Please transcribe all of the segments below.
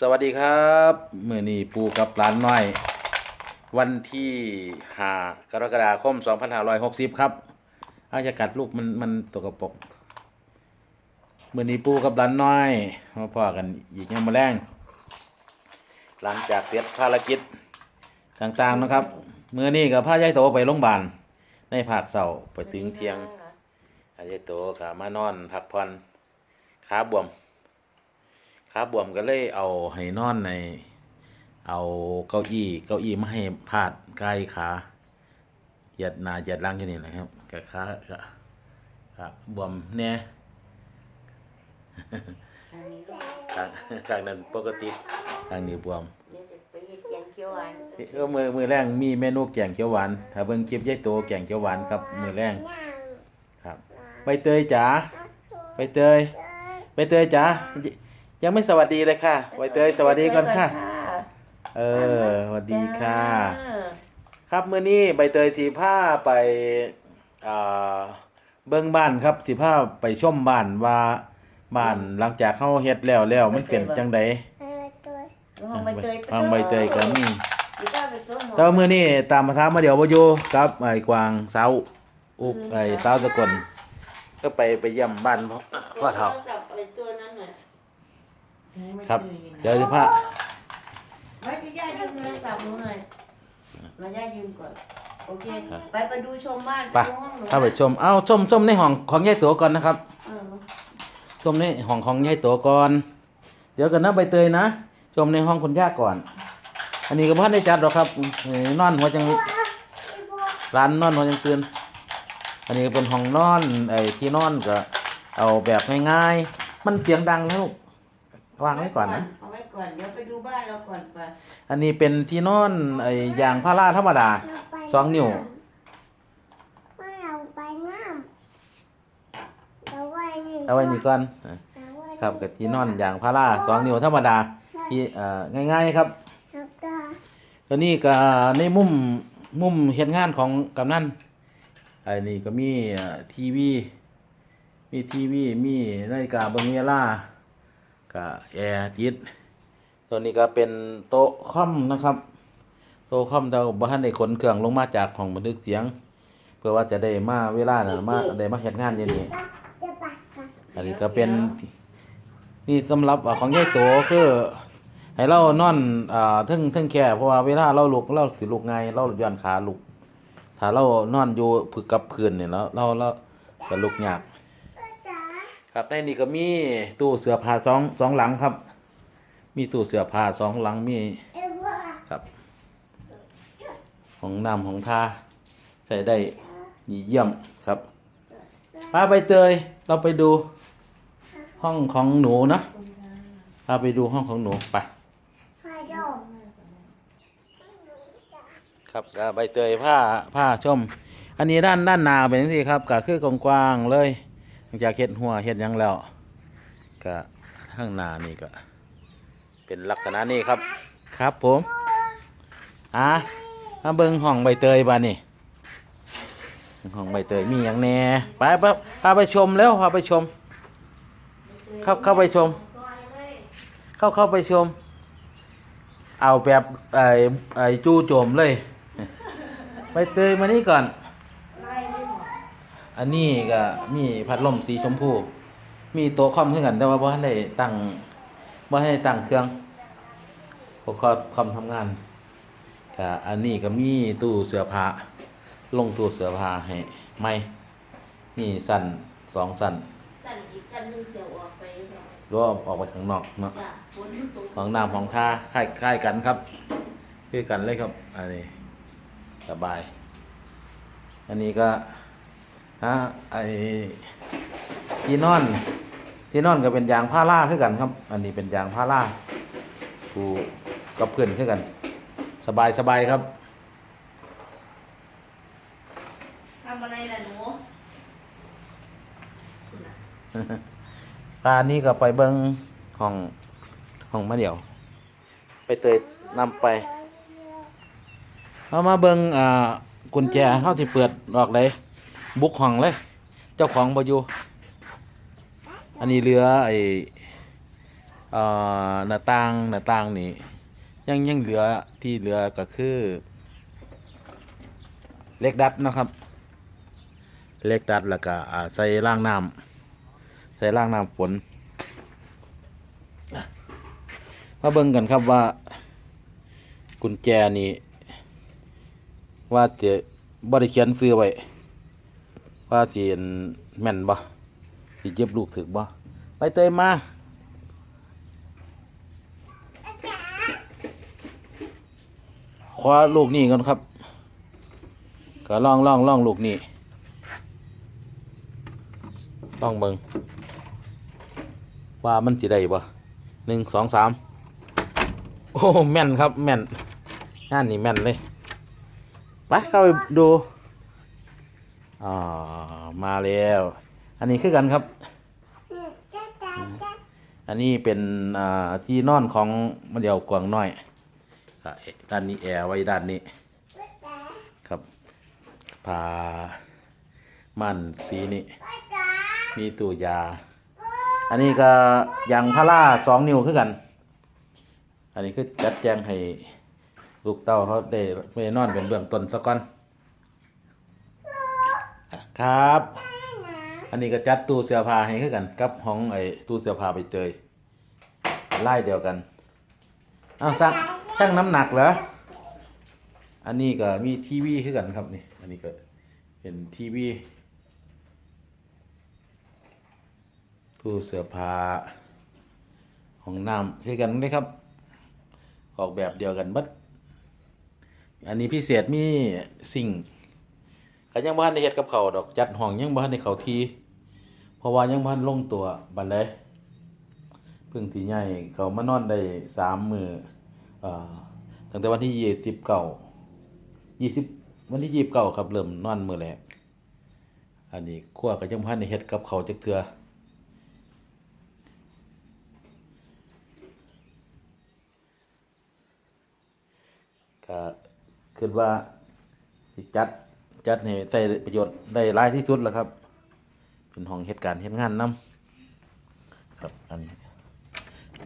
สวัสดีครับมื่อนี้ปูกับร้านน้อย วันที่5กรกฎาคม 2560 ครับอากัดลูกมันมันตกกระปรกมื่อนี้ปูกับร้านน้อยมาพ่อกันอีกยังมาแรงหลังจากเสร็จภารกิจต่างๆนะครับมื่อนี้กับพายายโตไปโรงพยาบาลในภาคเสาไปถึงเที่ยงพายายโตกับมานอนพักผ่อนขาบวม ขาบวมก็เลยเอาให้นอนใน เอาเก้าอี้เก้าอี้มาให้พาดใกล้ขาเหยียดหนาเหยียดหล่างอยู่นี่แหละครับกับขาก็ขาบวมเนี่ยอันนี้ลูกข้างข้างนั้นปกติข้างนี้บวมเดี๋ยวจะไปเฮ็ดแกงเขียวหวานก็มือมือแรงมีเมนูแกงเขียวหวานถ้าเบิ่งคลิปยายโตแกงเขียวหวานครับมือแรงครับใบเตยจ๋าใบเตยใบเตยจ๋า ยังไม่สวัสดีเลยค่ะใบเตยสวัสดีก่อนค่ะ เออสวัสดีค่ะ ครับมื้อนี้ใบเตยสีผ้าไปอ่าเบิ่งบ้านครับสีผ้าไปชมบ้านว่าบ้านหลังจากเขาเฮ็ดแล้วแล้วมันเป็นจังไดห้องใบเตยทางใบเตยก็มีสิก้าไปส่งหมแต่ว่ามื้อนี้ตามมาถามมาเดี๋ยวบ่อยู่กับไอ้กวางสาวอุกไอ้สาวสกลก็ไปไปเยี่ยมบ้านพ่อพ่อเฒ่า ครับ เดี๋ยวสิพาไว้ที่ย่ายืมโทรศัพท์หนูหน่อยมาย่ายืมก่อน โอเค ไปไปดูชมบ้านไปดูห้องหนูเข้าไปชม เอ้าชมชมในห้องของยายตัวก่อนนะครับเออชมในห้องของยายตัวก่อน เดี๋ยวกันนะใบเตยนะ ชมในห้องคุณย่าก่อน อันนี้ก็พ่อได้จัดหรอกครับเอ้ยนอนหัวจังร้านนอนหัวจังตื่นอันนี้ก็เป็นห้องนอนไอ้ที่นอนก็ เอาแบบง่ายๆ มันเสียงดังนะลูก วางไว้ก่อนนะเอาไว้ก่อนเดี๋ยวไปดูบ้านเราก่อนไปอันนี้เป็นที่นอนไอ้ยางพาราธรรมดาสองนิ้วว่าเราไปน้ำเราไว้นี่เอาไว้นี่ก่อนอะเราไว้ครับกับที่นอนยางพาราสองนิ้วธรรมดาที่เอ่อง่ายๆครับแล้วก็ตัวนี้ก็ในมุมมุมเห็นงานของกำนันไอ้นี่ก็มีเอ่อทีวีมีทีวีมีนาฬิกาเบิ่งเวลา ก็แอร์ติดตัวนี้ก็เป็นโต๊ะคอมนะครับ โต๊ะคอมเราบ่ทันได้ขนเครื่องลงมาจากห้องบันทึกเสียง เพื่อว่าจะได้มาเวลาน่ะมาได้มาเฮ็ดงานอยู่นี่จะปากกันอันนี้ก็เป็นนี่สำหรับของยายโตคือให้เรานอนอ่าทึ่งทึ่งแค่เพราะว่าเวลาเราลุกเราสิลุกไงายเราย้อนขาลุกถ้าเรานอนอยู่พึกกับพื้นเนี่ยแล้วเราเราจะลุกยาก ครับในนี้ก็มีตู้เสื้อผ้าสองสองหลังครับ มีตู้เสื้อผ้าสองหลังมีครับของน้ำของทาใส่ได้ดีเยี่ยมครับพาไปเตยเราไปดูห้องของหนูนะพาไปดูห้องของหนูไปครับก็ใบเตยผ้าผ้าชม อันนี้ด้านด้านหนาเป็นสิครับก็คือกว้างๆเลย ลังจากเห็ดหัวเห็ดยังแล้วก็ข้างหน้านี่ก็ เป็นลักษณะนี้ครับ ครับผมอะมาเบิ่งห้องใบเตยบ้านี่ห้องใบเตยมีอย่างแน่ไปปพาไปชมแล้วพาไปชม เข้าเข้าไปชม เข้าเข้าไปชม เอาแบบไอ้ไอ้จู้โจมเลย ใบเตยมานี่ก่อน อันนี้ก็มีพัดลมสีชมพู มีโต๊ะคอมขึ้นกันแต่ว่าบ่ทันได้ตั้งบ่ให้ตั้งเครื่องผมก็คอมทำงานก็อันนี้ก็มีตู้เสื้อผ้าลงตู้เสื้อผ้าให้ไหมนี่สั่นสองสั่นสั่นอีกกันหนึงเดี๋ยวออกไปเนาะหรือว่าออกไปข้างนอกเนาะ จ้ะฝนมันตกของน้ำของท่าคล้ายคล้ายกันครับคือกันเลยครับ อันนี้สบาย อันนี้ก็ ฮะไอที่นอนที่นอนก็เป็นยางผ้าล่าคือกันครับ อันนี้เป็นยางผ้าล่ากูกับเพื่อนคือกัน สบายสบายครับทำอะไรล่ะหนูปลานี้ก็ไปเบิ้งห้องห้องมาเดี่ยว ไปเตยนำไปเอามาเบิ้งอ่ากุญแจเฮาที่เปิดออกเลย บุกห้องเลย เจ้าของบ่อยู่อันนี้เรือไอเอ่อหน้าต่างหน้าต่างนี่ยังยังเหลือที่เหลือก็คือเล็กดัดนะครับ เล็กดัดแล้วก็ใส่ล่างน้ำใส่ล่างน้ำฝนมาเบิ่งกันครับว่า กุญแจนี่ว่าจะบ่ได้เขียนซื้อไว้ ว่าสิอันแม่นบ่สิเจ็บลูกถึกบ่ไปเตยมาขอลูกนี่ก่อนครับ ก็ล่องล่องล่องลูกนี่ลองเบิงว่ามันสิได้บ่หนึ่งสองสามโอ้แม่นครับแม่นงานนี่แม่นเลย ไปเข้าไปดูอ่า มาแล้ว อันนี้คือกันครับนี่จ้าจ้าจ้าอันนี้เป็นอ่าที่นอนของมันเดียวกวางน้อยอะด้านนี้แอร์ไว้ด้านนี้จ้าครับพาม่านสีนี้จ้ามีตู้ยา อันนี้ก็ยางพาราสองนิ้วคือกัน อันนี้คือจัดแจงให้ลูกเต้าเขาได้ไม่ได้นอนเป็นเบื้องต้นซะก่อน ครับ อันนี้ก็จัดตู้เสื้อผ้าให้คือกันกับห้องไอ้ตู้เสื้อผ้าไปเจยไล่เดียวกันอ้าวช่างช่างน้ำหนักเหรออันนี้ก็มีทีวีคือกันครับนี่อันนี้ก็เป็นทีวีตู้เสื้อผ้าห้องน้ำคือกันเลยครับ ออกแบบเดียวกันเบัดอันนี้พิเศษมีสิ่งค์ ก็ยังบ้านได้เฮ็ดกับเขาดอกจัดห้องยังบ้านในเขาทีเพราะว่ายังพันลงตัวบัดเลยเพิ่งที่ใหญ่เขามานอนได้สามมือเอ่อตั้งแต่วันที่ยี่สิบเก้ายี่สิบวันที่ยี่สิบเก้าครับเริ่มนอนมือแรกอันนี้ขั้วก็ยังพันในเฮ็ดกับเขาจักเทือก็คิดว่าสิจัด จัดให้ใช้ประโยชน์ได้หลายที่สุดแล้วครับ เป็นห้องเหตุการณ์เหตุงานนำครับอันนี้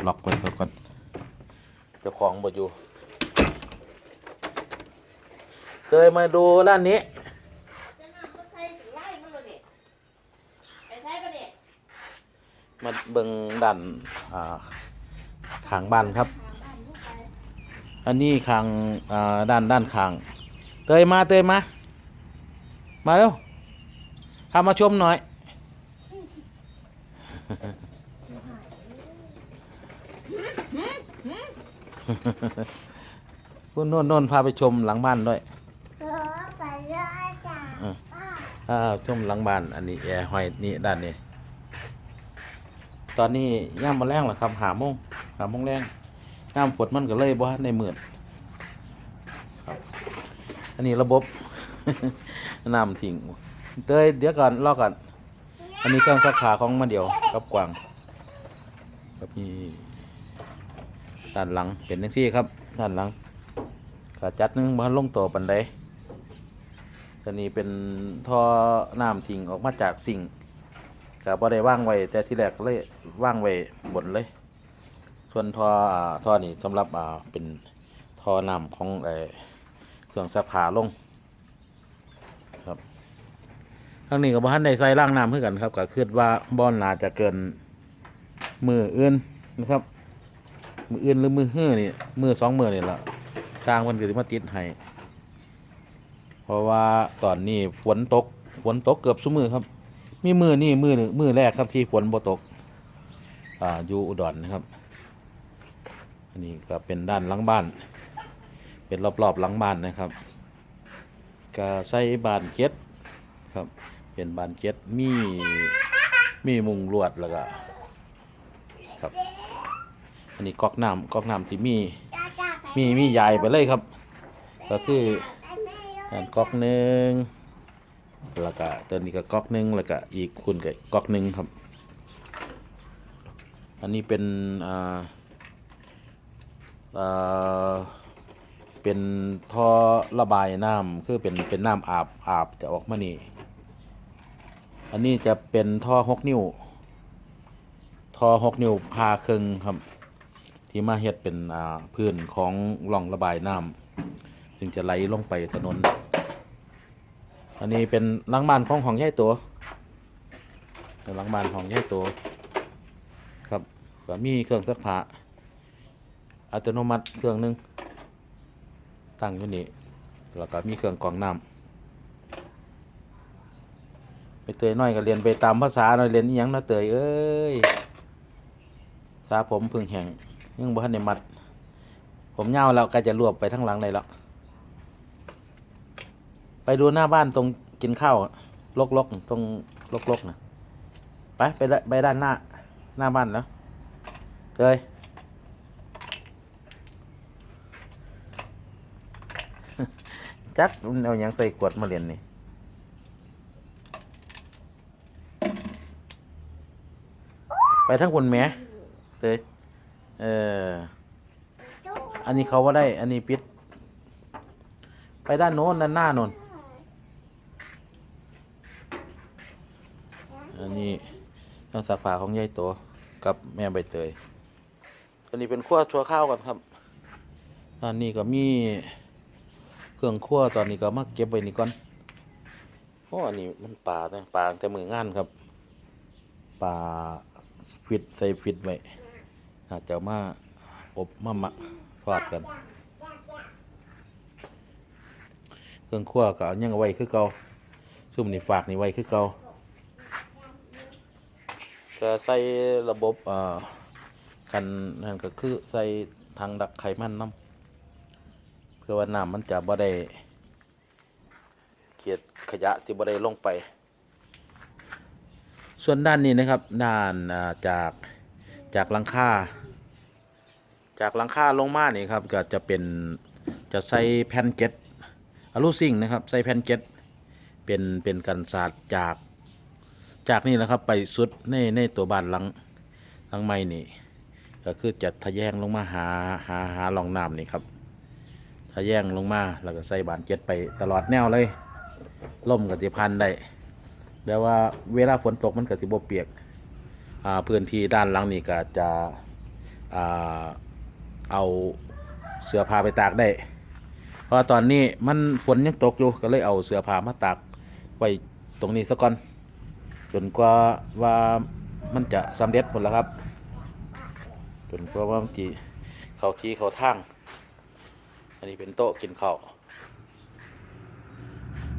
ล็อกไว้ก่อนก่อนเจ้าของบ่อยู่เคยมาดูร้านนี้จะนำไปใส่ไล่มันเลยเนี่ยไปใส่ปะเนี่ยมาเบิ่งด้านอ่าขางบ้านครับ อันนี้ขางอ่าด้านด้านขาง เตยมาเตยมา มาเร็วพามาชมหน่อย คุณโน่นโน่นพาไปชมหลังบ้านด้วยเออไปเลยจ้าอืมป้าอ่าชมหลังบ้าน อันนี้แอร์ห้อยนี่ด้านนี้ ตอนนี้ย่ามมาแรงแล้วครับหาโมงหาโมงแรงย่ามฝนมันก็เลยบ่ทันในมืดครับ อันนี้ระบบ น้ำทิ้งเตยเดี๋ยวก่อนรอก่อนอันนี้เครื่องซักผ้าของมาเดียวกับกวางกับมีด้านหลังเป็นจังซี่ครับด้านหลังก็จัดนึงมันลงตัวปันใดตัวนี้เป็นท่อน้ำทิ้งออกมาจากสิ่งก็บ่ได้ว่างไว้แต่ที่แรกเลยว่างไว้บนเลย ส่วนท่ออ่าท่อนี้สำหรับอ่าเป็นท่อน้ำของไอ้เครื่องซักผ้าลง ครับ ทางนี้ก็บ่ทันได้ใส่ล่างน้ำเพื่อกันครับก็คิดว่าบอนนาจะเกินมืออื่นนะครับ มืออื่นหรือมือฮื้อนี่มือสองมือนี่ละทางมันก็สิมาติดให้เพราะว่าตอนนี้ฝนตกฝนตกเกือบซุมือครับ มีมือนี่มือหนึ่งมือแรกครับที่ฝนบ่ตกอ่าอยู่อุดรนะครับ อันนี้ก็เป็นด้านหลังบ้าน เป็นรอบๆหลังบ้านนะครับก็ใส่บานเก็ตครับ เป็นบานเก็ตมีมีมุงลวดแล้วก็ครับ อันนี้ก๊อกน้ำก๊อกน้ำที่มีมีมีใหญ่ไปเลยครับ ก็คือไปแม่เลยอันก๊อกหนึ่งแล้วก็ตัวนี้ก็ก๊อกหนึ่งแล้วก็อีกคุณก็ก๊อกหนึ่งครับ อันนี้เป็นอ่าอ่าเป็นท่อระบายน้ำคือเป็นเป็นน้ำอาบอาบจะออกมานี่ อันนี้จะเป็นท่อหกนิ้ว ท่อหกนิ้วพาครึ่งครับ ที่มาเฮ็ดเป็นอ่าพื้นของร่องระบายน้ำถึงจะไหลลงไปถนน อันนี้เป็นหลังบ้านของของยายตัวหลังบ้านของยายตัวครับก็มีเครื่องซักผ้าอัตโนมัติเครื่องหนึงตั้งอยู่นี่แล้วก็มีเครื่องกรองน้ำ ไปเตยน้อยก็เรียนไปตามภาษาหน่อยเรียนอหยังเนาะเตยเอ้ยสาผมพึ่งแห้งยังบ่ทันได้มัด ผมยาแล้วก็จะรวบไปทั้งหลังเลยแล้วไปดูหน้าบ้านตรงกินข้าวลกๆตรงลกๆนะไปไปไปด้านหน้า หน้าบ้านแล้วเลยจักมันเอาหยังใส่ขวดมาเรียนนี่ ไปทั้งคนแหม่เตยเออ อันนี้เขาว่าได้ อันนี้ปิด ไปด้านโน้นด้านหน้าโน้นอันนี้เครื่องซักผ้าของยายโตกับแม่ใบเตยอันนี้เป็นขั้วชัวข้าวกันครับอันนี้ก็มีเครื่องขั้วตอนนี้ก็มาเก็บไว้นี่ก่อนโอ้อันนี้มันปลาแต่ปลาแต่มืองานครับ ปลาฟิตใส่ฟิตไว้อาจจะมาอบมาหมักทอดกัน เครื่องขั้วก็เอายังเอาไว้คือเก่าซุ่มนี่ฝากนี่ไว้คือเก่าก็ใส่ระบบอ่ากันนั่นก็คือใส่ทางดักไขมันน้ำเพื่อว่าน้ำมันจะบ่ได้เกียดขยะที่บ่ได้ลงไป ส่วนด้านนี้นะครับด้านจากจากหลังคาจากหลังคาลงมานี่ครับก็จะเป็นจะใส่แผ่นเก็ตอะลูซิงนะครับใส่แผ่นเก็ตเป็นเป็นกันศาสตร์จากจากนี่แหละครับไปสุดในในตัวบ้านหลังหลังไม่นี่ก็คือจะทะแยงลงมาหาหาหาลองน้ำนี่ครับทะแยงลงมาแล้วก็ใส่บานเจ็ดไปตลอดแนวเลยล่มกับสิพันได้ แต่ว่าเวลาฝนตกมันก็สิบเปียกอ่าพื้นที่ด้านหลังนี่ก็จะอ่าเอาเสื้อผ้าไปตากได้ เพราะตอนนี้มันฝนยังตกอยู่ก็เลยเอาเสื้อผ้ามาตากไว้ตรงนี้ซะก่อนจนกว่าว่ามันจะสำเร็จหมดแล้วครับจนกว่าว่ามันจีเขาที่เขาทาง อันนี้เป็นโต๊ะกินข้าว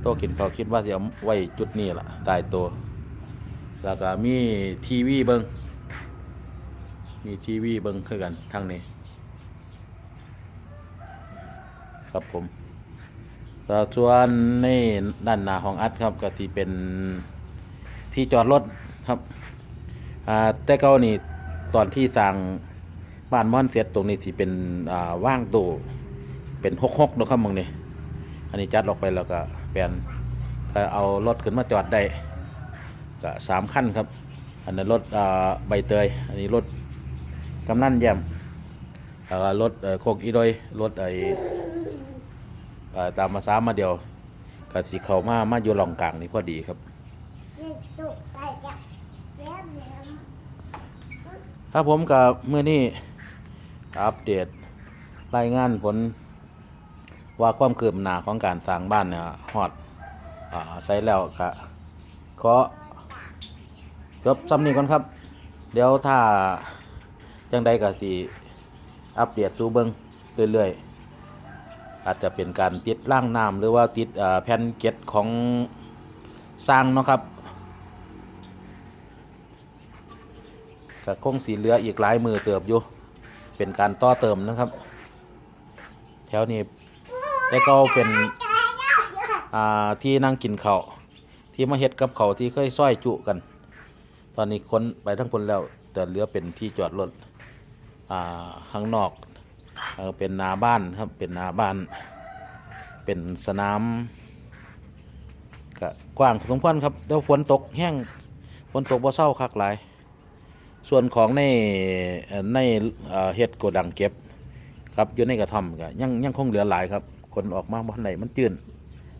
ต๊ะกินข้าคิดว่าจะเอาไว้จุดนี้ล่ะตายตัว แล้วก็มีทีวีเบิงมีทีวีเบิงคือกันทางนี้ ครับผมแล้วส่วนในด้านหน้าของอัดครับก็ที่เป็นที่จอดรถครับอ่าแต่เก่านี่ตอนที่สั่งบ้านม่อนเสร็จตรงนี้สิเป็นอ่าว่างตู้เป็นหกหกนะครับมึงนี่อันนี้จัดออกไปแล้วก็ แปลนก็เอารถขึ้นมาจอดได้ก็สามขั้นครับ อันนั้นรถใบเตย อันนี้รถกำนันแยมแล้วก็รถโคกอีโดยรถไอ้ตามมาซ้ามมาเดียวก็สิเขามามาอยู่หลองกลางนี่พอดีครับครับผมกับเมื่อนี้อัปเดตรายงานผล ว่าความคืบหน้าของการสร้างบ้านเนี่ยฮอดอใช้แล้วก็ขอจบซ้ำนี้ก่อนครับ เดี๋ยวถ้าจังใดก็สิอัปเดตสู่เบิงเรื่อยๆ อาจจะเป็นการติดร่างน้ำหรือว่าติดแผ่นเก็ตของสร้างเนาะครับก็คงสีเหลืออีกหลายมือเติบอยู่ เป็นการต่อเติมนะครับ แถวนี้ แต่ก็เป็นอ่าที่นั่งกินเขาที่มาเฮ็ดกับเขาที่เคยซ้อยจุกัน ตอนนี้ค้นไปทั้งคนแล้วแต่เหลือเป็นที่จอดรถอ่าข้างนอกเออเป็นนาบ้านครับเป็นนาบ้าน เป็นสนามก็กว้างพอสมควรครับแล้วฝนตกแห้งฝนตกบ่เศร้าคักหลาย ส่วนของในในเฮ็ดโกดังเก็บ ครับอยู่ในกระท่อมก็ยังยังคงเหลือหลายครับ นออกมาบ้านไหนมันจืด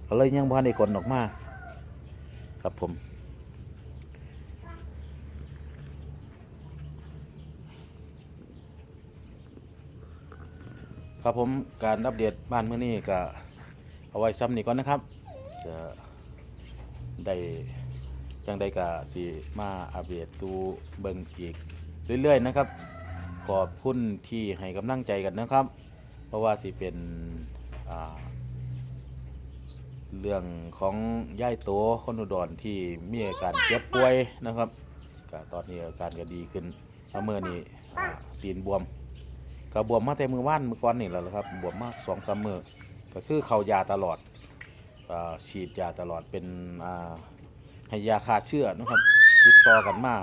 ก็เลยยังบ้านในคนออกมา ครับผมครับผมการอัปเดตบ้านเมื่อนี้ก็เอาไว้ซ้ำนี่ก่อนนะครับจะได้จังใดก็สิมาอัปเดตตูเบิ่งอีกเรื่อยๆนะครับ ขอบคุณที่ให้กำลังใจกันนะครับ เพราะว่าสิเป็น เรื่องของย่ายโตคนอุดรที่มีอาการเจ็บป่วยนะครับก็ตอนนี้อาการก็ดีขึ้นแล้วเมื่อนี้ตีนบวมก็บวมมาแต่มือว่านมือก่อนนี่แหละครับบวมมาสองสามมือก็คือเขายาตลอดฉีดยาตลอดเป็นให้ยาฆ่าเชื้อนะครับติดต่อกันมา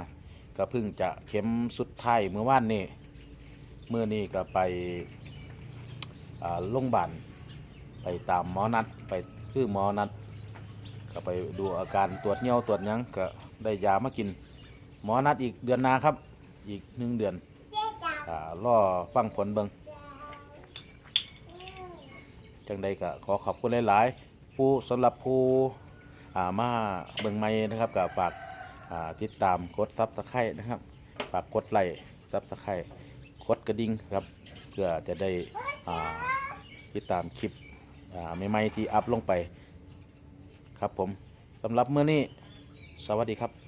ก็เพิ่งจะเข็มสุดท้ายเมื่อว่านนี่เมื่อนี้ก็ไปโรงพยาบาล ไปตามหมอนัดไปคือหมอนัดก็ไปดูอาการตรวจเงี้ยวตรวจยังก็ได้ยามากิน หมอนัดอีกเดือนหนาครับ อีกหนึ่งเดือนอ่าล่อฟังผลเบิงจังใดก็ขอขอบคุณหลาย ๆ ผู้สำหรับผู้อ่ามาเบิงไม่นะครับก็ฝากอ่าติดตามกดซับสไครต์นะครับฝากกดไลค์ซับสไครต์กดกระดิ่งครับ เพื่อจะได้อ่ติดตามคลิป ใหม่ๆที่อัพลงไป ครับผมสำหรับเมื่อนี้ สวัสดีครับ